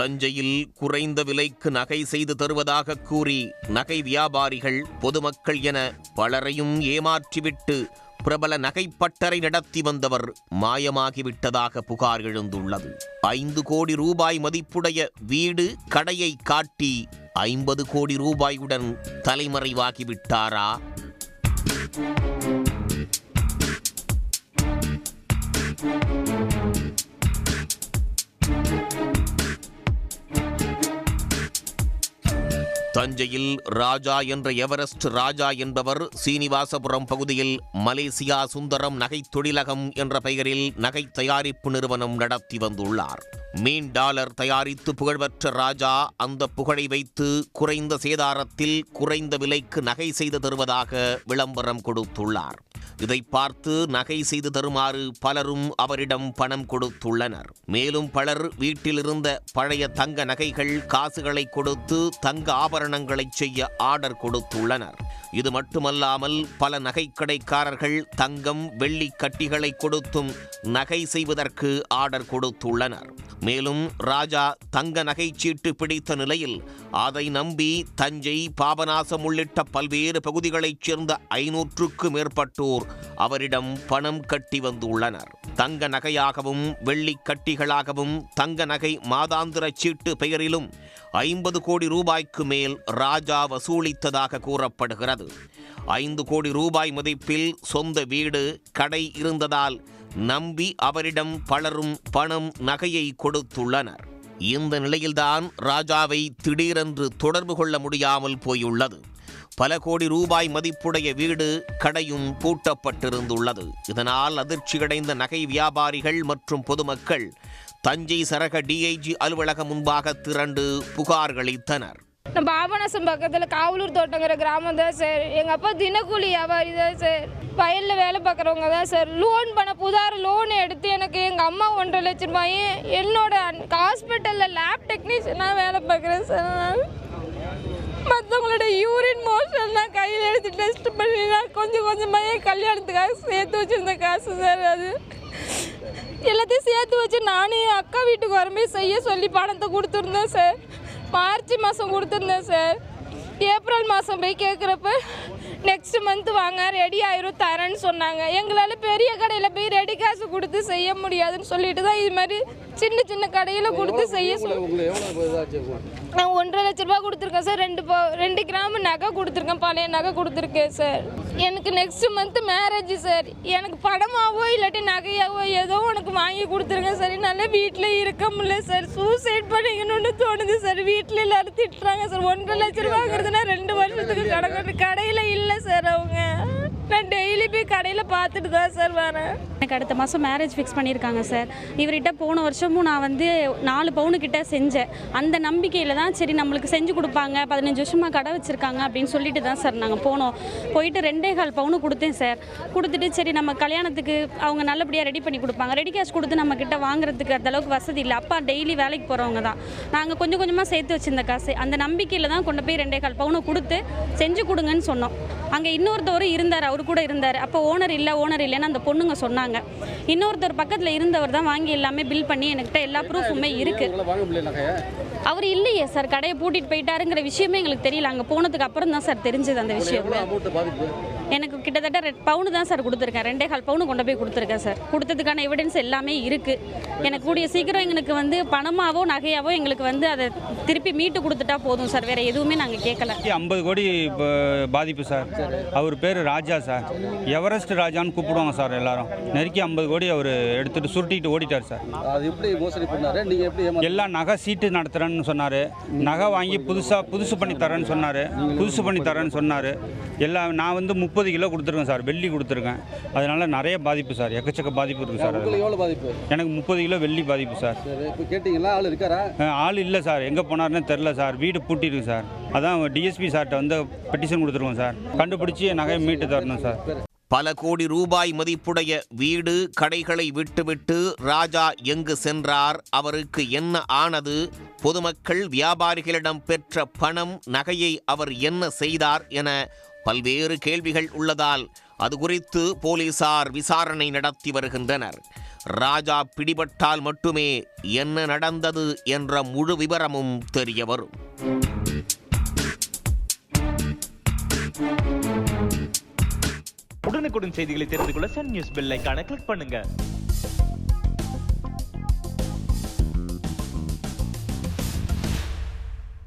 தஞ்சையில் குறைந்த விலைக்கு நகை செய்து தருவதாக கூறி நகை வியாபாரிகள் பொதுமக்கள் என பலரையும் ஏமாற்றிவிட்டு பிரபல நகைப்பட்டறை நடத்தி வந்தவர் மாயமாகிவிட்டதாக புகார் எழுந்துள்ளது. ஐந்து கோடி ரூபாய் மதிப்புடைய வீடு கடையை காட்டி ஐம்பது கோடி ரூபாயுடன் தலைமறைவாகிவிட்டாரா? தஞ்சையில் ராஜா என்ற எவரெஸ்ட் ராஜா என்பவர் சீனிவாசபுரம் பகுதியில் மலேசியா சுந்தரம் நகை தொழிலகம் என்ற பெயரில் நகை தயாரிப்பு நிறுவனம் நடத்தி வந்துள்ளார். மீன் டாலர் தயாரித்து புகழ்பெற்ற ராஜா அந்த புகழை வைத்து குறைந்த சேதாரத்தில் குறைந்த விலைக்கு நகை செய்து தருவதாக விளம்பரம் கொடுத்துள்ளார். இதை பார்த்து நகை செய்து தருமாறு பலரும் அவரிடம் பணம் கொடுத்துள்ளனர். மேலும் பலர் வீட்டிலிருந்த பழைய தங்க நகைகள் காசுகளை கொடுத்து தங்க ஆபரணங்களை செய்ய ஆர்டர் கொடுத்துள்ளனர். இது மட்டுமல்லாமல் பல நகைக்கடைக்காரர்கள் தங்கம் வெள்ளி கட்டிகளை கொடுத்தும் நகை செய்வதற்கு ஆர்டர் கொடுத்துள்ளனர். மேலும் ராஜா தங்க நகைச்சீட்டு பிடித்த நிலையில் அதை நம்பி தஞ்சை பாபநாசம் உள்ளிட்ட பல்வேறு பகுதிகளைச் சேர்ந்த ஐநூற்றுக்கு மேற்பட்டோர் அவரிடம் பணம் கட்டி வந்துள்ளனர். தங்க நகையாகவும் வெள்ளி கட்டிகளாகவும் தங்க நகை மாதாந்திர சீட்டு பெயரிலும் ஐம்பது கோடி ரூபாய்க்கு மேல் ராஜா வசூலித்ததாக கூறப்படுகிறது. ஐந்து கோடி ரூபாய் மதிப்பில் சொந்த வீடு கடை இருந்ததால் நம்பி அவரிடம் பலரும் பணம் நகையை கொடுத்துள்ளனர். இந்த நிலையில்தான் ராஜாவை திடீரென்று தொடர்பு கொள்ள முடியாமல் போயுள்ளது. பல கோடி ரூபாய் மதிப்புடைய வீடு கடையும் பூட்டப்பட்டிருந்துள்ளது. இதனால் அதிர்ச்சியடைந்த நகை வியாபாரிகள் மற்றும் பொதுமக்கள் தஞ்சை சரக டிஐஜி அலுவலகம் முன்பாக திரண்டு புகார் அளித்தனர் நான் பாபநாசம் பக்கத்தில் காவலூர் தோட்டங்கிற கிராமம் தான் சார். எங்கள் அப்பா தினக்கூலி வியாபாரி தான் சார். வயலில் வேலை பார்க்குறவங்க தான் சார். லோன் பண்ண புதார் லோன் எடுத்து எனக்கு எங்கள் அம்மா ஒன்றரை லட்ச ரூபாயும் என்னோட ஹாஸ்பிட்டலில் லேப் டெக்னீஷியனாக வேலை பார்க்குறேன் சார். நான் மற்றவங்களோட யூரின் மோஷன் நான் கையில் எடுத்து டெஸ்ட் பண்ணி நான் கொஞ்சம் கொஞ்சமாக என் கல்யாணத்துக்காக சேர்த்து வச்சுருந்த காசு சார் அது. எல்லாத்தையும் சேர்த்து வச்சு நானே என் அக்கா வீட்டுக்கு வரமே செய்ய சொல்லி பணத்தை கொடுத்துருந்தேன் சார். மார்ச் மாதம் கொடுத்துருந்தேன் சார். ஏப்ரல் மாதம் போய் கேட்குறப்ப நெக்ஸ்ட் மந்த் வாங்க ரெடி ஆயிரும் தரேன்னு சொன்னாங்க. எங்களால் பெரிய கடையில் போய் ரெடி காசு கொடுத்து செய்ய முடியாதுன்னு சொல்லிட்டு தான் இது மாதிரி சின்ன சின்ன கடையில் கொடுத்து செய்ய? நான் ஒன்றரை லட்ச ரூபா கொடுத்துருக்கேன் சார் ரெண்டு ரெண்டு கிராம் நகை கொடுத்துருக்கேன் பழைய நகை கொடுத்துருக்கேன் சார் எனக்கு நெக்ஸ்ட் மந்த் மேரேஜ் சார் எனக்கு படமாவோ இல்லாட்டி நகையாவோ ஏதோ உனக்கு வாங்கி கொடுத்துருங்க சார். என்னால் வீட்டில் இருக்க முடியல சார். சூசைட் பண்ணிக்கணும்னு தோணுது சார். வீட்டில் எல்லாரும் திட்டுறாங்க சார். ஒன்றரை லட்ச ரூபாங்கிறதுனா ரெண்டு வருஷத்துக்கு கடை கடையில் இல்லை சார் அவங்க. நான் டெய்லி போய் கடையில் பார்த்துட்டு தான் சார் வரேன். எனக்கு அடுத்த மாதம் மேரேஜ் ஃபிக்ஸ் பண்ணியிருக்காங்க சார். இவர்கிட்ட போன வருஷமும் நான் வந்து நாலு பவுனுக்கிட்ட செஞ்சேன். அந்த நம்பிக்கையில் தான் சரி நம்மளுக்கு செஞ்சு கொடுப்பாங்க. பதினஞ்சு வருஷமாக கடை வச்சுருக்காங்க அப்படின்னு சொல்லிட்டு தான் சார் நாங்கள் போனோம். போயிட்டு ரெண்டே கால் பவுனு கொடுத்தேன் சார். கொடுத்துட்டு சரி நம்ம கல்யாணத்துக்கு அவங்க நல்லபடியாக ரெடி பண்ணி கொடுப்பாங்க. ரெடி கேஷ் கொடுத்து நம்ம கிட்ட வாங்குறதுக்கு அந்த அளவுக்கு வசதி இல்லை. அப்பா டெய்லி வேலைக்கு போகிறவங்க தான். நாங்கள் கொஞ்சம் கொஞ்சமாக சேர்த்து வச்சிருந்த காசு. அந்த நம்பிக்கையில் தான் கொண்டு போய் ரெண்டே கால் பவுனு கொடுத்து செஞ்சு கொடுங்கன்னு சொன்னோம். அங்கே இன்னொருத்தவரும் இருந்தார் அவர் கூட இருந்தார். அப்போ ஓனர் இல்லை ஓனர் இல்லைன்னு அந்த பொண்ணுங்க சொன்னாங்க. இன்னொருத்தர் பக்கத்தில் இருந்தவர் தான் வாங்கி எல்லாமே பில் பண்ணி என்கிட்ட எல்லா ப்ரூஃபுமே இருக்குது அவர் இல்லையே சார் கடையை பூட்டிட்டு போயிட்டாருங்கிற விஷயமே எங்களுக்கு தெரியல. அங்கே போனதுக்கு அப்புறம் தான் சார் தெரிஞ்சது அந்த விஷயம். எனக்கு கிட்டத்தட்ட ரெட் பவுனு தான் சார் கொடுத்துருக்கேன். ரெண்டே கால் பவுனு கொண்டு போய் கொடுத்துருக்கேன் சார். கொடுத்ததுக்கான எவிடன்ஸ் எல்லாமே இருக்குது எனக்கு கூடிய சீக்கிரம் எங்களுக்கு வந்து பணமாவோ நகையாவோ எங்களுக்கு வந்து அதை திருப்பி மீட்டு கொடுத்துட்டா போதும் சார். வேறு எதுவுமே நாங்கள் கேட்கல ஐம்பது கோடி பாதிப்பு சார். அவர் பேர் ராஜா சார். எவரெஸ்ட் ராஜான்னு கூப்பிடுவாங்க சார் எல்லாரும். நெருக்கி ஐம்பது கோடி அவர் எடுத்துட்டு சுருட்டிட்டு ஓடிட்டார் சார். அது எப்படி மோசடி பண்ணாரு? நீங்கள் எப்படி எல்லாம் நகை சீட்டு நடத்துகிறேன்னு சொன்னார். நகை வாங்கி புதுசாக புதுசு பண்ணி தரேன்னு சொன்னார். புதுசு பண்ணி தரேன்னு சொன்னார். எல்லாம் நான் வந்து முப்பது கிலோ கொடுத்துருக்கேன் சார் வெள்ளி கொடுத்துருக்கேன். அதனால நிறைய பாதிப்பு சார் எக்கச்சக்க பாதிப்பு இருக்குது சார் உங்களுக்கு எவ்வளோ பாதிப்பு? எனக்கு முப்பது கிலோ வெள்ளி பாதிப்பு சார். சரி இப்போ கேட்டிங்களா? ஆள் இருக்காரா? ஆள் இல்லை சார் எங்கே போனார்னே தெரில சார் வீடு பூட்டிருக்கு சார். அதான் டிஎஸ்பி சார்கிட்ட வந்து பெட்டிஷன் கொடுத்துருக்கோம் சார். கண்டுபிடிச்சி நகையை மீட்டு தரணும் சார். பல கோடி ரூபாய் மதிப்புடைய வீடு கடைகளை விட்டுவிட்டு ராஜா எங்கு சென்றார் அவருக்கு என்ன ஆனது பொதுமக்கள் வியாபாரிகளிடம் பெற்ற பணம் நகையை அவர் என்ன செய்தார் என பல்வேறு கேள்விகள் உள்ளதால் அது குறித்து போலீசார் விசாரணை நடத்தி வருகின்றனர். ராஜா பிடிபட்டால் மட்டுமே என்ன நடந்தது என்ற முழு விவரமும் தெரிய வரும். உடனுக்குடன் செய்திகளை தெரிந்து கொள்ள சன் நியூஸ் பெல் ஐகானை கிளிக் பண்ணுங்க.